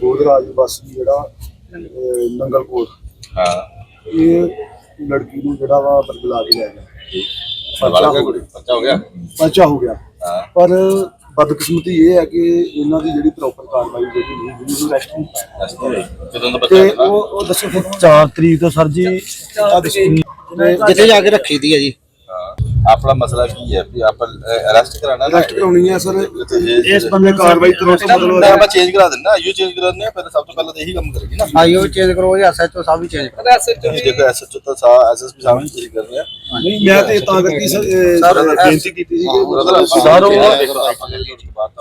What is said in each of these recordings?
ਗੋਦਰਾਜ ਬਸ ਜਿਹੜਾ ਨੰਗਲਕੋਟ ਹਾਂ। ਇਹ ਲੜਕੀ ਨੂੰ ਜਿਹੜਾ ਵਾ ਬਰਗਲਾ ਕੇ ਲੈ ਗਿਆ। ਸਵਾਲ ਕਰ ਕੁੜੀ? ਬੱਚਾ ਹੋ ਗਿਆ? ਬੱਚਾ ਹੋ ਗਿਆ। ਹਾਂ। ਪਰ ਬਦਕਿਸਮਤੀ ਇਹ ਹੈ ਕਿ ਇਹਨਾਂ ਦੀ ਜਿਹੜੀ ਪ੍ਰੋਪਰ ਕਾਰਵਾਈ ਜਿਹੜੀ ਨਹੀਂ ਹੋਈ ਉਹਨੂੰ ਰੈਸਟ ਨਹੀਂ ਪਾਇਆ ਦੱਸ ਦਿਓ ਜਦੋਂ ਦਾ ਤੇ ਬੱਚਾ ਉਹ ਉਹ ਦੱਸੋ। ਫਿਰ 4 ਤਰੀਕ ਤੋਂ ਸਰ ਜੀ ਜਿੱਥੇ ਜਾ ਕੇ ਰੱਖੀ ਦੀ ਹੈ ਜੀ। ਆਪਣਾ ਮਸਲਾ ਕੀ ਹੈ ਵੀ ਆਪਾਂ ਅਰੈਸਟ ਕਰਾਣਾ ਰੈਸਟ ਕਰਾਉਣੀ ਹੈ ਸਰ। ਇਸ ਬੰਦੇ ਨੂੰ ਕਾਰਵਾਈ ਤੁਰੰਤ ਮਤਲਬ ਮੈਂ ਆਪਾਂ ਚੇਂਜ ਕਰਾ ਦਿੰਦਾ ਆਯੂ ਚੇਂਜ ਕਰਾ ਦਿੰਦੇ ਆ ਫਿਰ ਸਭ ਤੋਂ ਪਹਿਲਾਂ ਤਾਂ ਇਹੀ ਕੰਮ ਕਰੇਗੀ ਨਾ। ਆਈਓ ਚੇਂਜ ਕਰੋ ਜੀ ਐਸਐਚਓ ਸਾਹਿਬ ਵੀ ਚੇਂਜ ਕਰੋ। ਤੁਸੀਂ ਦੇਖੋ ਐਸਐਚਓ ਤਾਂ ਸਾ ਐਸਐਸਪੀ ਸਾਹਿਬ ਵੀ ਚੇਂਜ ਕਰ ਰਹੇ ਆ। ਨਹੀਂ ਮੈਂ ਤੇ ਤਾਂ ਕਰਕੇ ਸਰ ਬੇਨਤੀ ਕੀਤੀ ਸੀ ਕਿ ਬ੍ਰਦਰ ਸਰ, ਉਹ-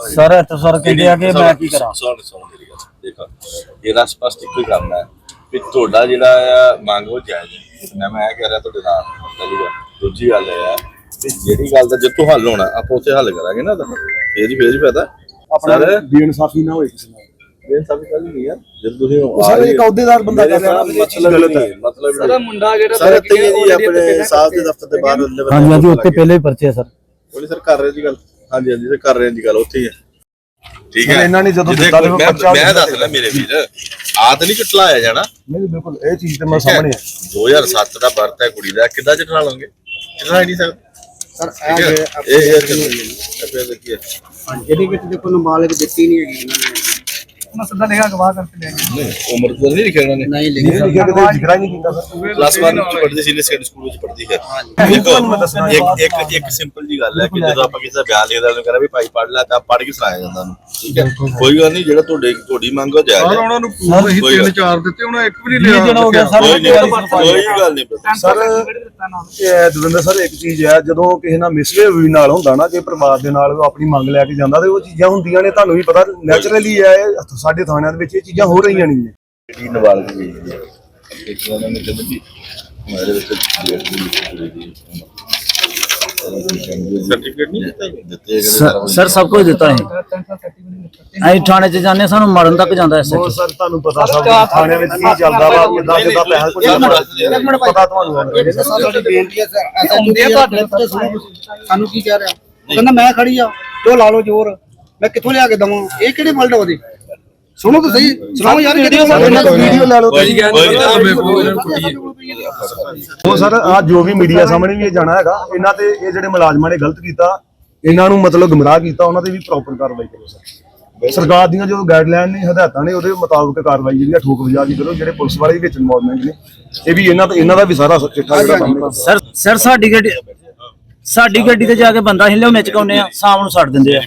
ਸਰ ਇੱਥੇ ਸਰ ਕਹਿੰਦੇ ਆ ਕਿ ਮੈਂ ਕੀ ਕਰਾਂ? ਸੁਣ ਸੁਣ ਮੇਰੀ ਗੱਲ। ਦੇਖੋ ਇਹਦਾ ਸਪਸ਼ਟ ਇੱਕੋ ਹੀ ਕੰਮ ਹੈ ਵੀ ਤੁਹਾਡਾ ਜਿਹੜਾ ਆ ਮੰਗ ਉਹ ਜਾਇਜ਼ ਹੈ। ਮੈਂ ਮੈਂ ਕਹਿ ਰਿਹਾ ਤੁਹਾਡੇ ਨਾਲ ਪਹਿਲੀ ਗੱਲ ਦੂਜੀ ਗੱਲ ਇਹ ਹੈ ਕਿ ਜਿਹੜੀ ਗੱਲ ਦਾ ਜਿੱਥੋਂ ਹੱਲ ਹੋਣਾ ਆਪਾਂ ਉੱਥੇ ਹੱਲ ਕਰਾਂਗੇ ਨਾ ਤਾਂ। ਫੇਰ ਹੀ ਫੇਰ ਹੀ ਫਾਇਦਾ। ਆਪਣਾ ਬੇਇਨਸਾਫੀ ਨਾ ਹੋਏ ਕਿਸੇ ਨਾਲ। ਸਭ ਗੱਲ ਨਹੀਂ ਆ ਜਦ ਤੁਸੀਂ ਉਹ ਸਰ ਇੱਕ ਅਹੁਦੇਦਾਰ ਬੰਦਾ ਕਰ ਰਿਹਾ ਨਾ ਇਹ ਚੀਜ਼ ਮਤਲਬ ਗਲਤ ਹੈ। ਮਤਲਬ ਸਾਰਾ ਮੁੰਡਾ ਜਿਹੜਾ ਸਰ ਇੱਥੇ ਜੀ ਆਪਣੇ ਸਾਹਿਬ ਦੇ ਦਫ਼ਤਰ ਦੇ ਬਾਹਰ ਹਾਂਜੀ ਹਾਂਜੀ ਤੇ ਉੱਤੇ ਪਹਿਲੇ ਹੀ ਪਰਚੇ ਆ ਸਰ। ਪੁਲਿਸ ਸਰ ਕਰ ਰਹੇ ਜੀ ਗੱਲ। ਹਾਂਜੀ ਹਾਂਜੀ ਸਰ ਕਰ ਰਹੇ ਜੀ ਗੱਲ ਉੱਥੇ ਹੀ ਹੈ। ਠੀਕ ਹੈ। ਇਹਨਾਂ ਨੇ ਜਦੋਂ ਦਿੱਤਾ ਤੇ ਮੈਂ ਦੱਸ ਲੈ ਮੇਰੇ ਵੀਰ ਆਦ ਨਹੀਂ ਚਟਲਾਇਆ ਜਾਣਾ। ਨਹੀਂ ਬਿਲਕੁਲ ਇਹ ਚੀਜ਼ ਤੇ ਮੈਂ ਸਾਹਮਣੇ ਹੈ। 2007 ਦਾ ਬਰਥ ਹੈ ਕੁੜੀ ਦਾ ਕਿੱਦਾਂ ਚਟਲਾ ਲਓਗੇ ਚਟਲਾ ਹੀ ਨਹੀਂ ਸਕਦਾ ਸਰ ਹੈ। ਇਹ ਇਹ ਚੱਲੋ ਇਹ ਦੇਖੀਏ। ਇਹਦੇ ਵਿੱਚ ਦੇਖੋ ਨਾਬਾਲਗ ਦਿੱਤੀ ਨਹੀਂ ਹੈਗੀ ਇਹਨਾਂ ਨੇ। ਮਸਲਾ ਲਿਖਾ ਗਵਾਹ ਕਰਕੇ ਲੈ ਗਏ। ਨਹੀਂ ਉਮਰ ਤਾਂ ਨਹੀਂ ਲਿਖਿਆ ਉਹਨਾਂ ਨੇ? ਨਹੀਂ ਇਹ ਲਿਖਿਆ ਲਿਖਿਆ ਕਿਤੇ ਜ਼ਿਕਰ ਹੀ ਨਹੀਂ ਕੀਤਾ ਸਰ। ਪਲੱਸ 1 ਵਿੱਚ ਪੜ੍ਹਦੀ ਸੀ ਸੈਕੰਡ ਸਕੂਲ ਵਿੱਚ ਪੜ੍ਹਦੀ ਹੈ ਦੇਖੋ ਇੱਕ ਇੱਕ ਇੱਕ ਸਿੰਪਲ ਜੀ ਗੱਲ ਹੈ ਕਿ ਜਦੋਂ ਆਪਾਂ ਕਿਸੇ ਦਾ ਬਿਆਨ ਲਿਖਦਾ ਉਹਨੂੰ ਕਹਿੰਦਾ ਵੀ ਭਾਈ ਪੜ੍ਹ ਲੈ ਤਾਂ ਪੜ੍ਹ ਕੇ ਸੁਣਾਇਆ ਜਾਂਦਾ ਉਹਨੂੰ। ਠੀਕ ਹੈ? ਕੋਈ ਗੱਲ ਨਹੀਂ ਜਿਹੜਾ ਤੁਹਾਡੇ ਤੁਹਾਡੀ ਮੰਗ ਹੋ ਜਾਇਜ਼ ਹੈ। ਉਹਨਾਂ ਨੂੰ ਕੋਈ ਅਸੀਂ ਗੱਲ ਤਿੰਨ ਚਾਰ ਦਿੱਤੇ ਉਹਨਾਂ ਇੱਕ ਵੀ ਨਹੀਂ ਵੀਹ ਲਿਆ। ਦਿਨ ਹੋ ਗਏ ਸਰ ਕੋਈ ਨਹੀਂ ਕੋਈ ਗੱਲ ਨਹੀਂ। brother। ਸਰ ਇਹ ਦਵਿੰਦਰ ਸਰ ਇੱਕ ਚੀਜ਼ ਹੈ ਜਦੋਂ ਕਿਸੇ ਨਾਲ ਮਿਸਬਿਹੇਵ ਨਾਲ ਹੁੰਦਾ ਨਾ ਕਿ ਪਰਿਵਾਰ ਦੇ ਨਾਲ ਉਹ ਆਪਣੀ ਮੰਗ ਲੈ ਕੇ ਜਾਂਦਾ ਤੇ ਉਹ ਚੀਜ਼ਾਂ ਹੁੰਦੀਆਂ ਨੇ ਤੁਹਾਨੂੰ ਵੀ ਪਤਾ ਨੈਚੁਰਲੀ ਹੈ ਇਹ ਸਾਡੇ ਥਾਣਿਆਂ ਦੇ ਵਿੱਚ ਇਹ ਚੀਜ਼ਾਂ ਹੋ ਰਹੀਆਂ ਨਹੀਂ ਨੇ ਜਿਹੜੀ ਨਵਾਲ ਦੀ ਗਈ ਹੈ। ਇੱਕ ਉਹਨਾਂ ਨੇ ਕਹਿੰਦੇ ਵੀ ਹਮਾਰੇ ਵਿੱਚ ਡੇਟ ਵੀ ਲਿਖੀ ਹੋਈ ਸਰ- ਸਰ ਸਭ ਕੁਝ ਦਿੱਤਾ ਹੈ ਅਸੀਂ ਥਾਣੇ 'ਚ ਜਾਂਦੇ ਸਾਨੂੰ ਮਰਨ ਤੱਕ ਜਾਂਦਾ ਐਸ ਉਹ ਸਰ ਤੁਹਾਨੂੰ ਪਤਾ ਸਭ ਥਾਣਿਆਂ ਵਿੱਚ ਕੀ ਚੱਲਦਾ ਵਾ ਕਿੱਦਾਂ ਕਿੱਦਾਂ ਪੈਸਾ ਕੁਝ ਪਤਾ ਤੁਹਾਨੂੰ। ਸਾਡੀ ਬੇਨਤੀ ਹੈ ਸਰ ਐਸਐਚਓ ਤੁਹਾਡੇ ਉੱਤੇ ਸੁਣੋ ਤੁਸੀਂ। ਸਾਨੂੰ ਕੀ ਕਹਿ ਰਿਹਾ? ਕਹਿੰਦਾ ਮੈਂ ਖੜੀ ਆ ਜੋ ਲਾ ਲਓ ਜ਼ੋਰ ਮੈਂ ਕਿੱਥੋਂ ਲਿਆ ਕੇ ਦਵਾਂ? ਇਹ ਕਿਹੜੇ ਵਰਡ ਉਹਦੇ? ਸੁਣੋ ਤਾਂ ਸਹੀ ਸੁਣਾਓ ਯਾਰ ਕਿਹੜੀ ਵੀਡੀਓ ਲੈ ਲਓ ਕੋਈ ਤੁਸੀਂ। ਕੋਈ ਨਾ ਉਹ ਸਰ ਆ ਜੋ ਵੀ ਮੀਡੀਆ ਸਾਹਮਣੇ ਵੀ ਇਹ ਜਾਣਾ ਹੈਗਾ ਇਹਨਾਂ ਤੇ ਇਹ ਜਿਹੜੇ ਮੁਲਾਜ਼ਮਾਂ ਨੇ ਗਲਤ ਕੀਤਾ ਇਹਨਾਂ ਨੂੰ ਮਤਲਬ ਗੁੰਮਰਾਹ ਕੀਤਾ ਉਹਨਾਂ ਤੇ ਵੀ ਪ੍ਰੋਪਰ ਕਾਰਵਾਈ ਕਰੋ ਸਰ। ਸਰਕਾਰ ਦੀਆਂ ਜੋ ਗਾਈਡਲਾਈਨ ਨੇ ਹਦਾਇਤਾਂ ਨੇ ਉਹਦੇ ਮੁਤਾਬਕ ਕਾਰਵਾਈ ਜਿਹੜੀ ਆ ਠੋਕ ਵਜਾ ਦੀ ਕਰੋ ਜਿਹੜੇ ਪੁਲਿਸ ਵਾਲੇ ਵੀ ਵਿੱਚ ਇਨਵੋਲਵਮੈਂਟ ਨੇ। ਇਹ ਵੀ ਇਹਨਾਂ ਦਾ ਇਹਨਾਂ ਦਾ ਵੀ ਸਾਰਾ ਚਿੱਠਾ ਜਿਹੜਾ ਸਰ ਸਰ ਸਾਡੀ ਸਾਡੀ ਗੱਡੀ ਤੇ ਜਾ ਕੇ ਬੰਦਾ ਹਿੱਲੇ ਉਹਨੇ ਚਕਾਉਂਦੇ ਆ? ਸ਼ਾਮ ਨੂੰ ਛੱਡ ਦਿੰਦੇ ਆ।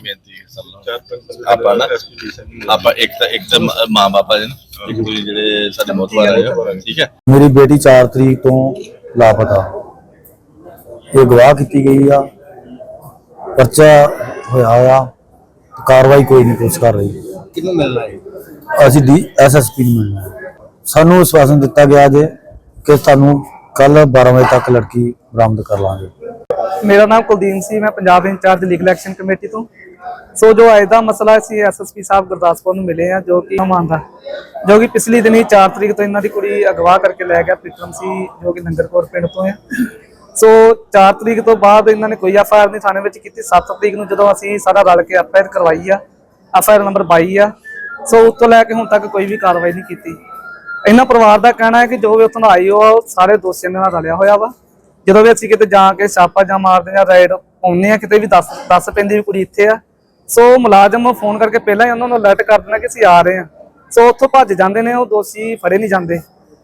ਆਪਾਂ ਨਾ ਆਪਾਂ ਇੱਕ ਤਾਂ ਇੱਕ ਤਾਂ ਮਾਂ ਬਾਪਾ ਜੀ ਨਾ ਇੱਕ ਦੂਜੇ ਜਿਹੜੇ ਸਾਡੇ ਮੋਤਵਾਰ ਆ ਠੀਕ ਹੈ? ਮੇਰੀ ਬੇਟੀ 4 ਤਰੀਕ ਤੋਂ ਲਾਪਤਾ। ਇਹ ਗਵਾਹ ਕੀਤੀ ਗਈ ਆ ਪਰਚਾ ਹੋਇਆ ਆ ਕਾਰਵਾਈ ਕੋਈ ਨਹੀਂ ਪੁਲਿਸ ਕਰ ਰਹੀ। ਕਿਹਨੂੰ ਮਿਲਣਾ ਹੈ ਅਸੀਂ ਡੀ ਐਸਐਸਪੀ ਨੂੰ ਮਿਲਣਾ ਹੈ। ਸਾਨੂੰ ਵਿਸ਼ਵਾਸਨ ਦਿੱਤਾ ਗਿਆ ਜੇ ਕਿ ਤੁਹਾਨੂੰ ਕੱਲ 12 ਵਜੇ ਤੱਕ ਲੜਕੀ ਬਰਾਮਦ ਕਰ ਲਾਂਗੇ। ਮੇਰਾ ਨਾਮ ਕੁਲਦੀਪ ਸੀ, ਮੈਂ Punjab in-charge legal action committee ਤੋਂ। ਸੋ ਜੋ ਅੱਜ ਦਾ ਮਸਲਾ ਸੀ ਐਸਐਸਪੀ ਸਾਹਿਬ ਗੁਰਦਾਸਪੁਰ ਨੂੰ ਮਿਲੇ ਆ, ਜੋ ਕਿ ਹਮਾਂਦਾ ਜੋ ਕਿ ਪਿਛਲੀ ਦਿਨੀ 4 ਤਰੀਕ ਤੋਂ ਇਹਨਾਂ ਦੀ ਕੁੜੀ ਅਗਵਾ ਕਰਕੇ ਲੈ ਗਿਆ, ਪ੍ਰੀਤਮ ਸੀ, ਜੋ ਕਿ ਨੰਗਰਕੋਟ ਪਿੰਡ ਤੋਂ ਹੈ ਸੋ 4 ਤਰੀਕ ਤੋਂ ਬਾਅਦ ਇਹਨਾਂ ਨੇ ਕੋਈ ਐਫਆਈਆਰ ਨਹੀਂ ਥਾਣੇ ਵਿੱਚ ਕੀਤੀ। 7 ਤਰੀਕ ਨੂੰ ਜਦੋਂ ਅਸੀਂ ਸਾਰਾ ਰਲ ਕੇ ਐਫਆਈਆਰ ਕਰਵਾਈ ਆ ਐਫਆਈਆਰ ਨੰਬਰ 22 ਆ, ਸੋ ਉਸ ਤੋਂ ਲੈ ਕੇ ਹੁਣ ਤੱਕ ਕੋਈ ਵੀ ਕਾਰਵਾਈ ਨਹੀਂ ਕੀਤੀ। ਇਹਨਾਂ ਪਰਿਵਾਰ ਦਾ ਕਹਿਣਾ ਹੈ ਕਿ ਜੋ ਵੀ ਉੱਥੋਂ ਆਈ ਉਹ ਸਾਰੇ ਦੋਸ਼ੀਆਂ ਦੇ ਨਾਲ ਰਲਿਆ ਹੋਇਆ ਵਾ। ਜਦੋਂ ਵੀ ਅਸੀਂ ਕਿਤੇ ਜਾ ਕੇ ਛਾਪਾ ਜਾਂ ਮਾਰਦੇ ਜਾਂ ਰਾਈਡ ਪਾਉਂਦੇ ਆ ਕਿਤੇ ਵੀ ਦੱਸ ਦੱਸ ਪੈਂਦੀ ਵੀ ਕੁੜੀ ਇੱਥੇ ਆ। ਸੋ ਮੁਲਾਜ਼ਮ ਫੋਨ ਕਰਕੇ ਪਹਿਲਾਂ ਹੀ ਉਹਨਾਂ ਨੂੰ ਅਲਰਟ ਕਰ ਦਿੰਦਾ ਕਿ ਅਸੀਂ ਆ ਰਹੇ ਹਾਂ। ਸੋ ਉੱਥੋਂ ਭੱਜ ਜਾਂਦੇ ਨੇ, ਉਹ ਦੋਸ਼ੀ ਫੜੇ ਨਹੀਂ ਜਾਂਦੇ।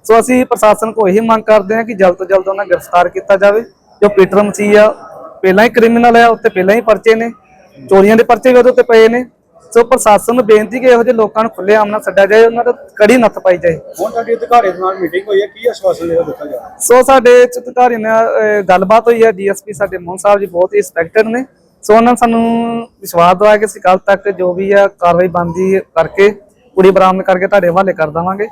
ਸੋ ਅਸੀਂ ਪ੍ਰਸ਼ਾਸਨ ਕੋਲ ਇਹੀ ਮੰਗ ਕਰਦੇ ਹਾਂ ਕਿ ਜਲਦ ਤੋਂ ਜਲਦ ਉਹਨਾਂ ਨੂੰ ਗ੍ਰਿਫਤਾਰ ਕੀਤਾ ਜਾਵੇ। ਜੋ ਪੀਟਰ ਮਸੀਹ ਆ, ਪਹਿਲਾਂ ਹੀ ਕ੍ਰਿਮੀਨਲ ਆ, ਉੱਤੇ ਪਹਿਲਾਂ ਹੀ ਪਰਚੇ ਨੇ। ਚੋਰੀਆਂ ਦੇ ਪਰਚੇ ਵੀ ਉਹਦੇ ਉੱਤੇ ਪਏ ਨੇ। ਸੋ ਪ੍ਰਸ਼ਾਸਨ ਨੂੰ ਬੇਨਤੀ ਕਿ ਇਹੋ ਜਿਹੇ ਲੋਕਾਂ ਨੂੰ ਖੁੱਲੇ ਆਮ ਨਾਲ ਛੱਡਿਆ ਜਾਏ ਉਹਨਾਂ ਦਾ ਕੜੀ ਨੱਥ ਪਾਈ ਜਾਏ। ਹੁਣ ਤੁਹਾਡੀ ਅਧਿਕਾਰੀ ਦੇ ਨਾਲ ਮੀਟਿੰਗ ਹੋਈ ਹੈ ਕੀ ਆਸ਼ਵਾਸਨ ਜਿਹੜਾ ਦਿੱਤਾ ਜਾ ਸੋ ਸਾਡੇ ਚਿਤਕਾਰੀ ਨਾਲ ਗੱਲਬਾਤ ਹੋਈ ਹੈ ਡੀਐਸਪੀ ਸਾਡੇ ਮੋਹਨ ਸਾਹਿਬ ਜੀ ਬਹੁਤ ਹੀ ਰਿਸਪੈਕਟਡ ਨੇ। ਸੋ ਉਹਨਾਂ ਨੇ ਸਾਨੂੰ ਵਿਸ਼ਵਾਸ ਦਵਾਇਆ ਕਿ ਅਸੀਂ ਕੱਲ ਤੱਕ ਜੋ ਵੀ ਹੈ ਕਾਰਵਾਈ ਬੰਦੀ ਕਰਕੇ ਕੁੜੀ ਬਰਾਮਦ ਕਰਕੇ ਤੁਹਾਡੇ ਹਵਾਲੇ ਕਰ ਦੇਵਾਂਗੇ।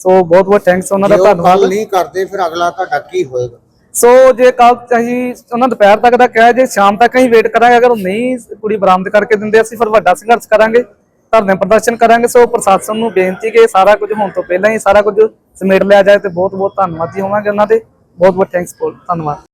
ਸੋ ਬਹੁਤ ਬਹੁਤ ਥੈਂਕਸ ਉਹਨਾਂ ਦਾ ਧੰਨਵਾਦ। ਨਹੀਂ ਕਰਦੇ ਫਿਰ ਅਗਲਾ ਤੁਹਾਡਾ ਕੀ ਹੋਏਗਾ? ਸੋ ਜੇ ਕੱਲ ਅਸੀਂ ਉਹਨਾਂ ਦੁਪਹਿਰ ਤੱਕ ਦਾ ਕਿਹਾ, ਜੇ ਸ਼ਾਮ ਤੱਕ ਹੀ ਵੇਟ ਕਰਾਂਗੇ, ਅਗਰ ਉਹ ਨਹੀਂ ਕੁੜੀ ਬਰਾਮਦ ਕਰਕੇ ਦਿੰਦੇ, ਅਸੀਂ ਫਿਰ ਵੱਡਾ ਸੰਘਰਸ਼ ਕਰਾਂਗੇ, ਧਰਨੇ ਪ੍ਰਦਰਸ਼ਨ ਕਰਾਂਗੇ। ਸੋ ਪ੍ਰਸ਼ਾਸਨ ਨੂੰ ਬੇਨਤੀ ਕਿ ਸਾਰਾ ਕੁਝ ਹੋਣ ਤੋਂ ਪਹਿਲਾਂ ਹੀ ਸਾਰਾ ਕੁਝ ਸਮੇਟ ਲਿਆ ਜਾਏ ਤੇ ਬਹੁਤ ਬਹੁਤ ਧੰਨਵਾਦੀ ਹੋਵਾਂਗੇ ਉਹਨਾਂ ਦੇ। ਬਹੁਤ ਬਹੁਤ ਥੈਂਕਸ ਧੰਨਵਾਦ।